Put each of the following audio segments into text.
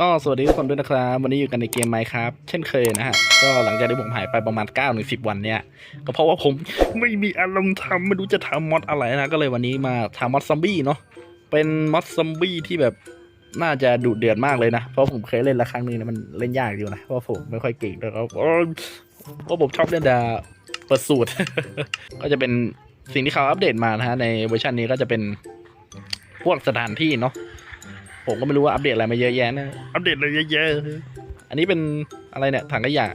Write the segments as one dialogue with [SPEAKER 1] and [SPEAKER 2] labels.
[SPEAKER 1] ก็สวัสดีทุกคนด้วยนะครับ วันนี้อยู่กันในเกมไมค์ครับเช่นเคยนะฮะ ก็หลังจากที่ผมหายไปประมาณ9ถึง10วันเนี่ย ก็เพราะว่าผมไม่มีอารมณ์ทำไม่รู้จะทำมอดอะไรนะ ก็เลยวันนี้มาทำมอดซอมบี้เนาะเป็นมอดซอมบี้ที่แบบน่าจะดุเดือดมากเลยนะ เพราะผมเคยเล่นละครั้งหนึงนะมันเล่นยากอยู่นะ เพราะผมไม่ค่อยเก่งด้วยครับเพราะผมชอบเล่นแต่เปิดสูตรก็จะเป็นสิ่งที่เขาอัปเดตมานะฮะในเวอร์ชันนี้ก็จะเป็นพวกสถานที่เนาะ ผมก็ไม่รู้ว่าอัปเดตอะไรมาเยอะแยะนะ อัปเดตอะไรเยอะๆ อันนี้เป็นอะไรเนี่ยถังขยะ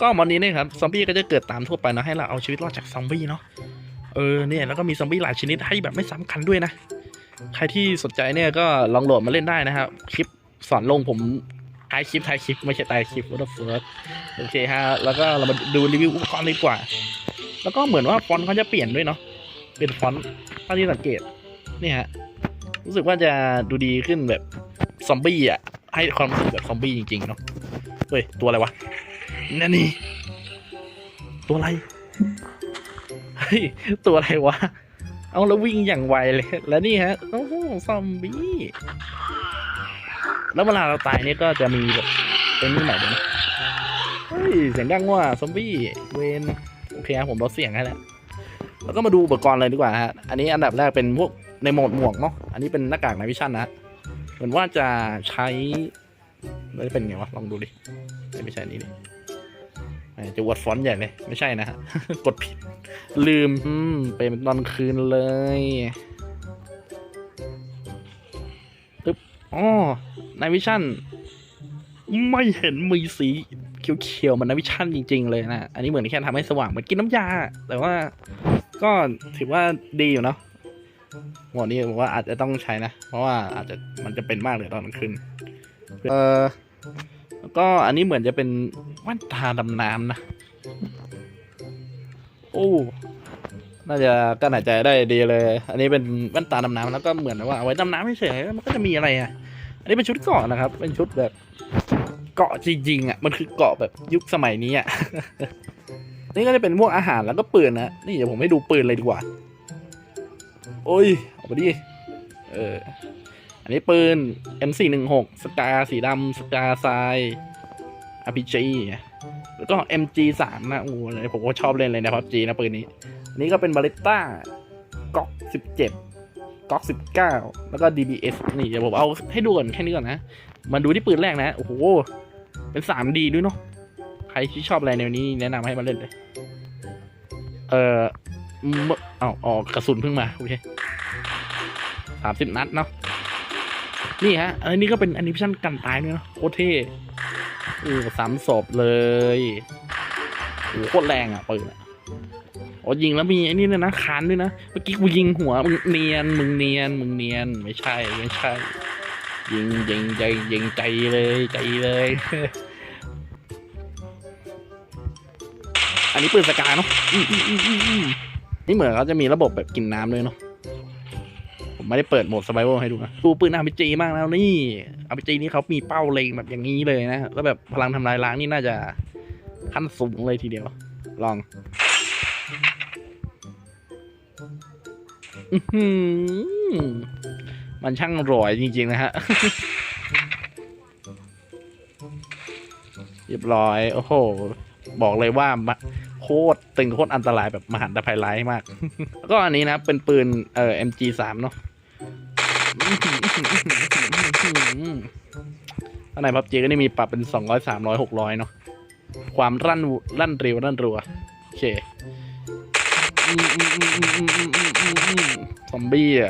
[SPEAKER 1] ก็มอนนี้เนี่ยครับซอมบี้ก็จะเกิดตามทั่วไปเนาะให้เราเอาชีวิตรอดจากซอมบี้เนาะ เออเนี่ยแล้วก็มีซอมบี้หลายชนิดให้แบบไม่ซ้ำกันด้วยนะ ใครที่สนใจเนี่ยก็ลองโหลดมาเล่นได้นะครับ คลิปสอนลงผมท้ายคลิปท้ายคลิปไม่ใช่ท้ายคลิป what the fuck โอเคฮะแล้วก็เรามาดูรีวิวอุปกรณ์เลยดีกว่า แล้วก็เหมือนว่าฟอนต์เขาจะเปลี่ยนด้วยเนาะเป็นฟอนต์เท่าที่สังเกตเนี่ยฮะ รู้สึกว่าจะดูดีขึ้นแบบซอมบี้อะ ให้ความรู้สึกแบบซอมบี้จริงๆเนาะเฮ้ย ตัวอะไรวะนั่นนี่ ตัวอะไร เฮ้ย ตัวอะไรวะ เอาแล้ววิ่งอย่างไวเลย แล้วนี่ฮะ โอ้โห ซอมบี้ แล้วเวลาเราตายเนี่ยก็จะมีแบบเป็นนี่ใหม่เลยเฮ้ย เสียงดังว่ะซอมบี้ เวนโอเคครับผมลดเสียงให้แล้วแล้วก็มาดูอุปกรณ์เลยดีกว่าฮะ อันนี้อันดับแรกเป็นพวก ในโหมดหมวกเนาะ อันนี้เป็นหน้ากากในวิชั่นนะเหมือนว่าจะใช้แล้วจะเป็นไงวะ ลองดูดิ ไม่ใช่อันนี้ดิจะอวดฟอนต์ใหญ่เลย ไม่ใช่นะฮะ กดผิด ลืมเป็นตอนคืนเลยตึ๊บอ๋อในวิชั่นไม่เห็นมีสีเขียวๆเหมันในวิชั่นจริง ๆ เลยนะ อันนี้เหมือนแค่ทำให้สว่างเหมือนกินน้ำยา แต่ว่าก็ถือว่าดีอยู่เนาะ หมวดนี้ผมว่าอาจจะต้องใช้นะ เพราะว่าอาจจะมันจะเป็นมากเลยตอนกลางคืนเออแล้วก็อันนี้เหมือนจะเป็นแว่นตาดำน้ำนะ โอ้น่าจะกั้นหายใจได้ดีเลย อันนี้เป็นแว่นตาดำน้ำแล้วก็เหมือนว่าเอาไว้ดำน้ำเฉยๆมันก็จะมีอะไรอะ อันนี้เป็นชุดเกาะนะครับ เป็นชุดแบบเกาะจริงๆอะ มันคือเกาะแบบยุคสมัยนี้อะ นี่ก็จะเป็นพวกอาหารแล้วก็ปืนนะ นี่เดี๋ยวผมให้ดูปืนเลยดีกว่า โอ้ยออกมาดิเอออันนี้ปืน M416 สกาสีดำสกาทราย RPG แล้วก็ MG3 นะโอ้โหเลยผมก็ชอบเล่นเลยนะ PUBG นะปืนนี้ อันนี้ก็เป็นบาเลต้าก๊อก17ก๊อก19 แล้วก็ DBS นี่เดี๋ยวผมเอาให้ดูก่อนแค่นี้ก่อนนะ มาดูที่ปืนแรกนะ โอ้โห เป็น 3D ด้วยเนาะใครที่ชอบอะไรแนวนี้แนะนำให้มาเล่นเลย เออ เออาออกกระสุนเพิ่งมาโอเคสามสิบนัดเนาะนี่ฮะอันนี้ก็เป็นแอนิเมชันกันตายด้วยเนาะโคตรเท่โอ้สามศพเลยโอ้โหโคตรแรงอะปืนอะโอ้ยิงแล้วมีไอ้นี่ด้วยนะคานด้วยนะเมื่อกี้กูยิงหัวมึงเนียนมึงเนียนมึงเนียนไม่ใช่ไม่ใช่ ยิงยิงใจยิงใจเลยใจเลย อันนี้ปืนสกาเนาะอืมอืมอืมอืมอืม นี่เหมือนเขาจะมีระบบแบบกินน้ำด้วยเนาะผมไม่ได้เปิดโหมดสไ i เวลให้ดูนะดูปืนอาร์พีจีมากแล้วนี่อาร์พีจีนี่เขามีเป้าเล็งแบบอย่างนี้เลยนะแล้วแบบพลังทำลายล้างนี่น่าจะขั้นสูงเลยทีเดียว ลองมันช่างร่อยจริง ๆ นะฮะเรียบร้อย โอ้โห บอกเลยว่ามา โคตรตึงโคตรอันตรายแบบมหันตภัยร้ายมาก แล้วก็อันนี้นะเป็นปืนเอ่อ MG3 เนาะข้างในพับจีก็ได้มีปรับเป็นสองร้อยสามร้อยหกร้อยเนาะความรั่นรั่นเร็วรั่นรัว โอเคซอมบี้เหร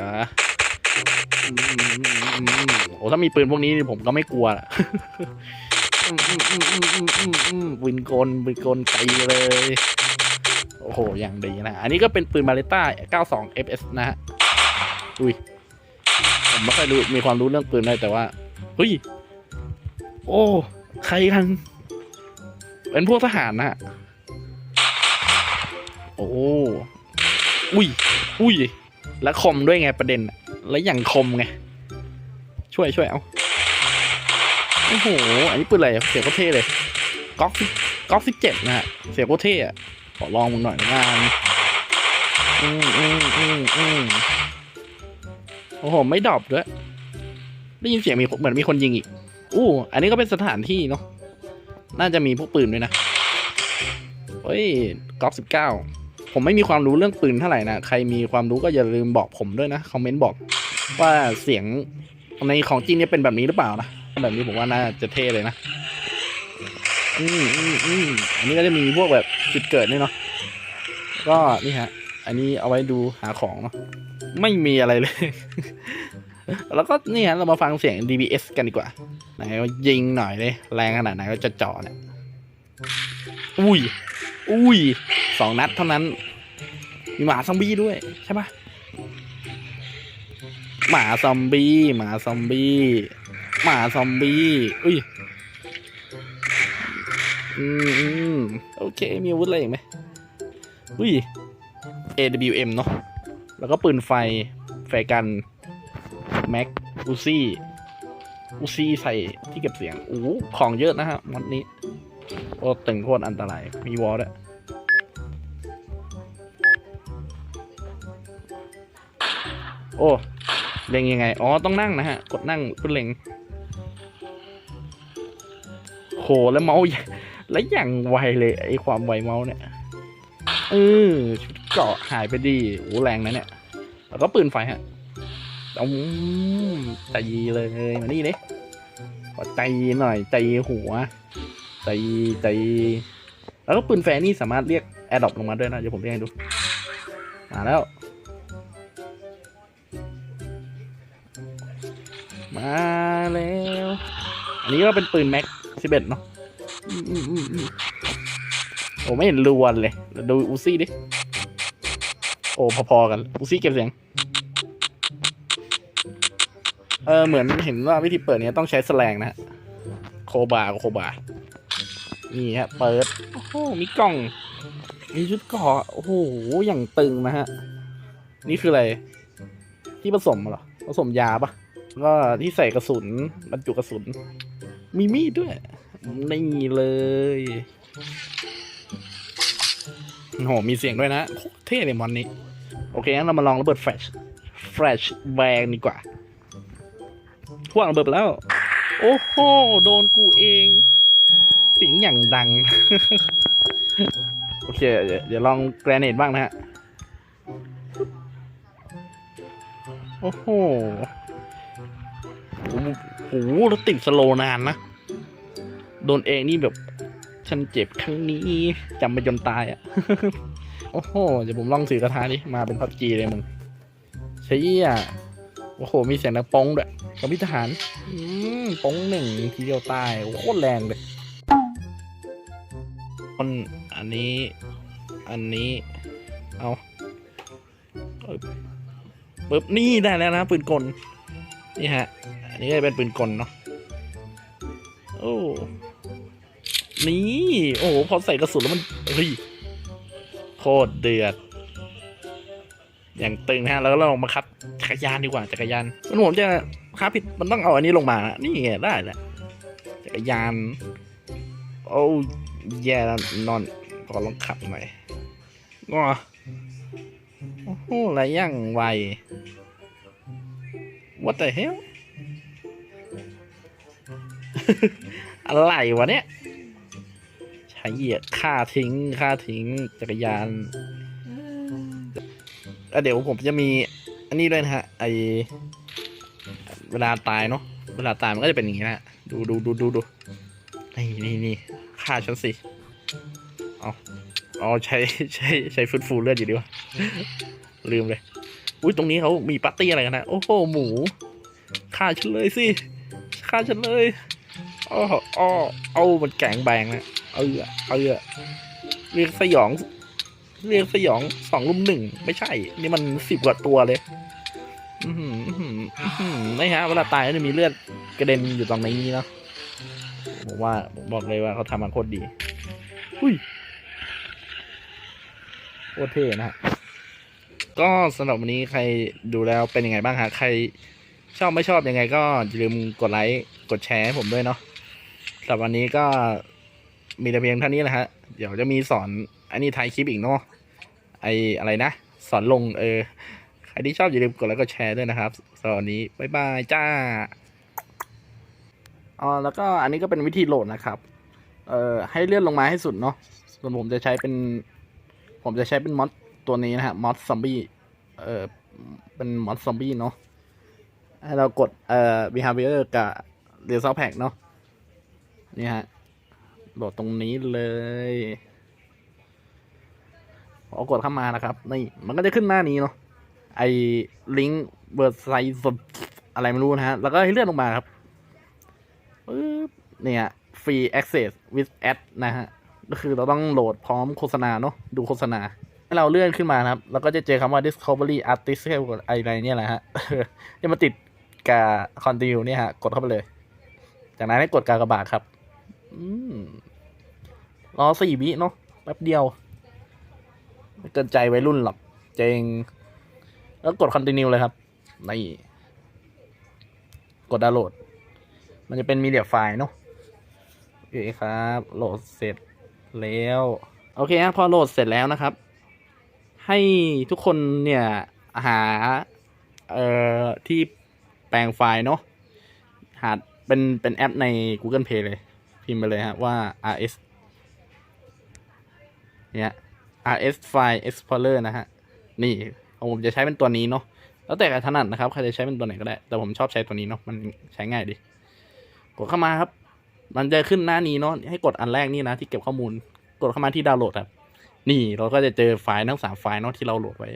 [SPEAKER 1] โอ้ถ้ามีปืนพวกนี้ผมก็ไม่กลัวละ อืมอืมอืมอืมอืมอืมอืมปืนกลปืนกลไกลเลย โอ้โห อย่างดีนะ อันนี้ก็เป็นปืนบาเลต้า 92 fs นะฮะ อุ้ย ผมไม่ค่อยรู้ มีความรู้เรื่องปืนเลยแต่ว่าเฮ้ย โอ้ ใครกัน เป็นพวกทหารนะฮะ โอ้ อุ้ย อุ้ย แล้วคมด้วยไงประเด็น แล้วอย่างคมไง ช่วยช่วยเอา อ้โห อันนี้ปืนอะไร เสียงโคตเท่เลยก๊อกก๊อกสิบเจ็ดนะฮะ เสียงโคตเท่อะขอลองมึงหน่อยละกันอืมอืมอืมอืมโอ้โห ไม่ดรอปด้วย ได้ยินเสียงมีเหมือนมีคนยิงอีก อู้ อันนี้ก็เป็นสถานที่เนาะ น่าจะมีพวกปืนด้วยนะ เฮ้ยก๊อกสิบเก้าผมไม่มีความรู้เรื่องปืนเท่าไหร่นะ ใครมีความรู้ก็อย่าลืมบอกผมด้วยนะ คอมเมนต์บอกว่าเสียงในของจริงเนี่ยเป็นแบบนี้หรือเปล่านะ แบบนี้ผมว่าน่าจะเท่เลยนะอืมอืมอืมอันนี้ก็จะมีพวกแบบจุดเกิดด้วยเนาะก็นี่ฮะ อันนี้เอาไว้ดูหาของเนาะไม่มีอะไรเลย แล้วก็นี่ฮะเรามาฟังเสียง DBS กันดีกว่าไหนยิงหน่อยเลยแรงขนาดไหนก็จะจ่อเนี่ยอุ้ย อุ้ยสองนัดเท่านั้น มีหมาซอมบี้ด้วยใช่ปะหมาซอมบี้หมาซอมบี้ หมาซอมบี้อุ้ยอืมโอเค มีอาวุธอะไรอีกไหมอุ้ย AWM เนาะแล้วก็ปืนไฟ แฟกัน แม็กอูซี่อูซี่ใส่ที่เก็บเสียงโอ้ของเยอะนะฮะมอดนี้ โอ้ตึงโคตรอันตราย มีวอลด้วยโอ้ เล็งยังไง อ๋อ ต้องนั่งนะฮะ กดนั่งเพื่อเล็ง โหแล้วเมาส์แล้วอย่างไวเลยไอความไวเมาส์เนี่ยเออชุดเกาะหายไปดีโอ้แรงนะเนี่ย แล้วก็ปืนไฟฮะต้องใจเลยมานี่เลยขอใจหน่อยใจหัว ใจใจ แล้วก็ปืนแฟร์นี่สามารถเรียกแอร์ดอปลงมาด้วยนะ เดี๋ยวผมเรียกให้ดู มาแล้ว มาแล้ว อันนี้ก็เป็นปืนแม็ก สิบเอ็ดเนาะอืมอืมอืมอืมโอ้ไม่เห็นรวนเลยแล้วดูอูซี่ดิ โอ้พอๆกัน อูซี่เก็บเสียง เออเหมือนเห็นว่าวิธีเปิดเนี้ยต้องใช้แสแลงนะฮะ โคบาโคบา นี่ฮะ เปิด โอ้โห มีกล่อง มีชุดเกราะโอ้โห อย่างตึงนะฮะ นี่คืออะไร ที่ผสมเหรอ ผสมยาปะก็ที่ใส่กระสุนบรรจุกระสุน มีมีดด้วย นี่เลยโหมีเสียงด้วยนะโคตรเท่เลยมอนนี้ โอเคงั้นเรามาลองระเบิดแฟลชแฟลชแบงดีกว่าพวกระเบิดแล้ว โอ้โห โดนกูเองเสียงอย่างดัง โอเค เดี๋ยวลองแกรเนตบ้างนะฮะ โอ้โหโอ้โหแล้วติดสโลนานนะ โดนเองนี่แบบ ฉันเจ็บครั้งนี้จำไปจนตายอะ โอ้โห เดี๋ยวผมลองสื่อกระทาดิมาเป็นพับจีเลยมึงใช่อะโอ้โห มีเสียงนักป้องด้วยกับพิทหาร อืมป้องหนึ่งทีเดียวตายโอ้โหโคตรแรงเลยคนอันนี้ อันนี้ เอาปึ๊บปึ๊บนี่ได้แล้วนะปืนกล นี่ฮะ อันนี้ก็เป็นปืนกลเนาะ โอ้ นี่ โอ้โห พอใส่กระสุนแล้วมันเฮ้ยโคตรเดือด อย่างตึงนะฮะ แล้วก็เราลองมาคับจักรยานดีกว่า จักรยาน มันผมจะคับผิด มันต้องเอาอันนี้ลงมานะนี่ไงได้แหละ จักรยาน โอ้แย่แล้วนอนขอลองขับหน่อยงอโอ้โหอะไรย่างไว What the hell อะไรวะเนี่ย ใช้เหยียดค่าทิ้งค่าทิ้งจักรยานแล้วเดี๋ยวผมจะมีอันนี้ด้วยนะฮะ ไอเวลาตายเนาะเวลาตายมันก็จะเป็นอย่างนี้นะฮะดูดูดูดูดูนี่นี่นี่ฆ่าฉันสิเอาเอาใช้ใช้ใช้ฟื้นฟูเลือดอยู่ดีวะลืมเลยอุ้ยตรงนี้เขามีปาร์ตี้อะไรกันนะ โอ้โหหมูฆ่าฉันเลยสิฆ่าฉันเลย อ้ออ้อเอามันแกงแบงนะเออเออเรียกสยอง เรียกสยองสองลุมหนึ่งไม่ใช่ นี่มันสิบกว่าตัวเลยอือหืออื้อหืออื้อหือไม่ฮะเวลาตายก็จะมีเลือดกระเด็นอยู่ตรงนี้เนาะผมว่าผมบอกเลยว่าเขาทำมาโคตรดีอุ้ยโคตรเท่นะฮะก็สำหรับวันนี้ใครดูแล้วเป็นยังไงบ้างฮะใครชอบไม่ชอบยังไงก็อย่าลืมกดไลค์กดแชร์ให้ผมด้วยเนาะ สำหรับวันนี้ก็มีแต่เพียงเท่านี้แหละฮะ เดี๋ยวจะมีสอนอันนี้ไทยคลิปอีกเนาะ ไออะไรนะ สอนลงเออ ใครที่ชอบอย่าลืมกดไลค์กดแชร์ด้วยนะครับสำหรับวันนี้บ๊ายบายจ้า อ๋อแล้วก็อันนี้ก็เป็นวิธีโหลดนะครับ เอ่อให้เลื่อนลงมาให้สุดเนาะ ส่วนผมจะใช้เป็น ผมจะใช้เป็นมอดตัวนี้นะฮะ มอดซอมบี้ เอ่อ เป็นมอดซอมบี้เนาะ ให้เรากดเอ่อ behavior กับ result pack เนาะ นี่ฮะโหลดตรงนี้เลยพอกดเข้ามานะครับ นี่มันก็จะขึ้นหน้านี้เนาะไอ้ลิงก์เบอร์ไซต์สดอะไรไม่รู้นะฮะ แล้วก็ให้เลื่อนลงมาครับปึ๊บเนี่ย free access with ad นะฮะ ก็คือเราต้องโหลดพร้อมโฆษณาเนาะดูโฆษณา ให้เราเลื่อนขึ้นมานะครับ แล้วก็จะเจอคำว่า discovery artist อะไรเนี่ยแหละฮะจะมาติดกับ continue เนี่ยฮะ กดเข้าไปเลย จากนั้นให้กดกากบาทครับ รอสี่วิเนาะแป๊บเดียว ไม่เกินใจไวรุ่นหรอก เจง แล้วกด continue เลยครับ นี่ กดดาวน์โหลด มันจะเป็นมีเดียไฟล์เนาะโอเคครับ โหลดเสร็จแล้ว โอเคครับพอโหลดเสร็จแล้วนะครับ ให้ทุกคนเนี่ยหา เอ่อ ที่แปลงไฟล์เนาะ หา เป็น เป็นแอปใน Google Play เลย พิมพ์ไปเลยฮะว่า rs เนี่ย rs file explorer นะฮะ นี่ของผมจะใช้เป็นตัวนี้เนาะ แล้วแต่ใครถนัดนะครับ ใครจะใช้เป็นตัวไหนก็ได้ แต่ผมชอบใช้ตัวนี้เนาะ มันใช้ง่ายดี กดเข้ามาครับ มันจะขึ้นหน้านี้เนาะ ให้กดอันแรกนี่นะ ที่เก็บข้อมูล กดเข้ามาที่ดาวน์โหลดครับ นี่เราก็จะเจอไฟล์ทั้งสามไฟล์เนาะที่เราโหลดไว้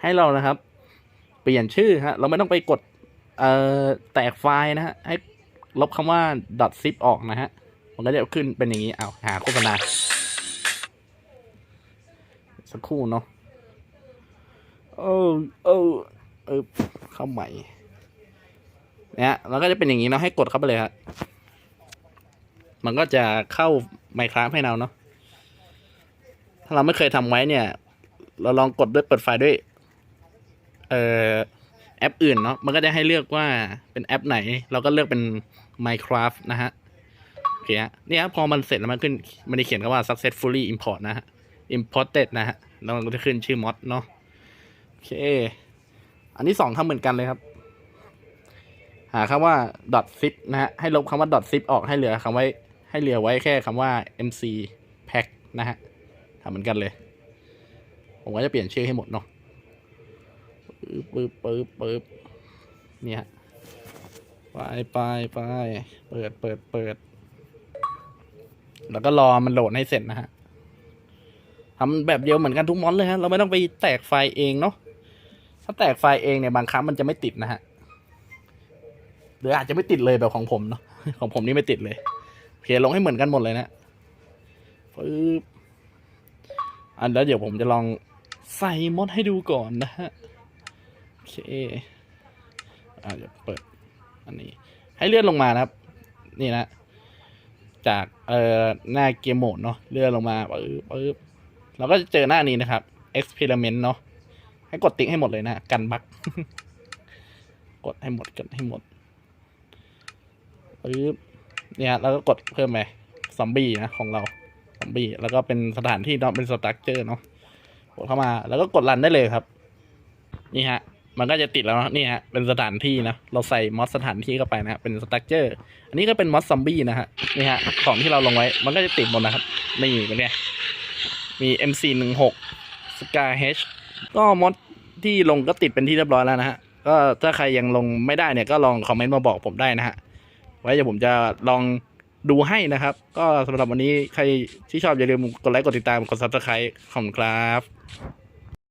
[SPEAKER 1] ให้เรานะครับ เปลี่ยนชื่อฮะ เราไม่ต้องไปกด เอ่อ แตกไฟล์นะฮะ ให้ลบคำว่า .zip ออกนะฮะ มันก็จะขึ้นเป็นอย่างนี้เอาหาโฆษณาสักครู่เนาะเออเออเออเข้าใหม่เนี่ยแล้วก็จะเป็นอย่างนี้เนาะให้กดเข้าไปเลยครับมันก็จะเข้า Minecraft ให้เราเนาะถ้าเราไม่เคยทำไว้เนี่ย เราลองกดด้วยเปิดไฟด้วย เอ่อแอปอื่นเนาะมันก็จะให้เลือกว่าเป็นแอปไหน เราก็เลือกเป็น Minecraft นะฮะ เคฮะเนี่ยพอมันเสร็จแล้วมันขึ้นมันจะเขียนคำว่า successfully import นะฮะ imported นะฮะแล้วมันก็จะขึ้นชื่อมอดเนาะโอเค อันที่สองทำเหมือนกันเลยครับ หาคำว่า dot zip นะฮะให้ลบคำว่า dot zip ออกให้เหลือคำไว้ให้เหลือไว้แค่คำว่า mc pack นะฮะทำเหมือนกันเลย ผมก็จะเปลี่ยนชื่อให้หมดเนาะปึ๊บปึ๊บปึ๊บปึ๊บเนี่ยฮะไปไปไปเปิดเปิดเปิด แล้วก็รอมันโหลดให้เสร็จนะฮะทำแบบเดียวเหมือนกันทุกมอนเลยฮะ เราไม่ต้องไปแตกไฟล์เองเนาะ ถ้าแตกไฟล์เองเนี่ยบางครั้งมันจะไม่ติดนะฮะ หรืออาจจะไม่ติดเลยแบบของผมเนาะ ของผมนี่ไม่ติดเลยโอเคลงให้เหมือนกันหมดเลยนะปึ๊บอันแล้วเดี๋ยวผมจะลองใส่มอดให้ดูก่อนนะฮะ โอเค อ่าเดี๋ยวเปิด อันนี้ ให้เลื่อนลงมานะครับ นี่นะ จากเอ่อหน้าเกมโหมดเนาะเลื่อนลงมาปึ๊บปึ๊บเราก็จะเจอหน้านี้นะครับ experiment เนาะให้กดติ๊กให้หมดเลยนะ กันบั๊กกดให้หมดกดให้หมดปึ๊บเนี่ยแล้วก็กดเพิ่มไปซอมบี้นะของเราซอมบี้แล้วก็เป็นสถานที่เนาะเป็นสตรัคเจอร์เนาะกดเข้ามาแล้วก็กดรันได้เลยครับ นี่ฮะ มันก็จะติดแล้วนะนี่ฮะเป็นสถานที่นะเราใส่มอสสถานที่เข้าไปนะฮะเป็นสตรัคเจอร์อันนี้ก็เป็นมอสซอมบี้นะฮะนี่ฮะของที่เราลงไว้มันก็จะติดหมดนะครับนี่เป็นไงมี MC หนึ่งหก Sky H ก็มอดที่ลงก็ติดเป็นที่เรียบร้อยแล้วนะฮะก็ถ้าใครยังลงไม่ได้เนี่ยก็ลองคอมเมนต์มาบอกผมได้นะฮะไว้เดี๋ยวผมจะลองดูให้นะครับ ก็สำหรับวันนี้ใครที่ชอบอย่าลืมกดไลค์กดติดตามกด subscribe ขอบคุณครับ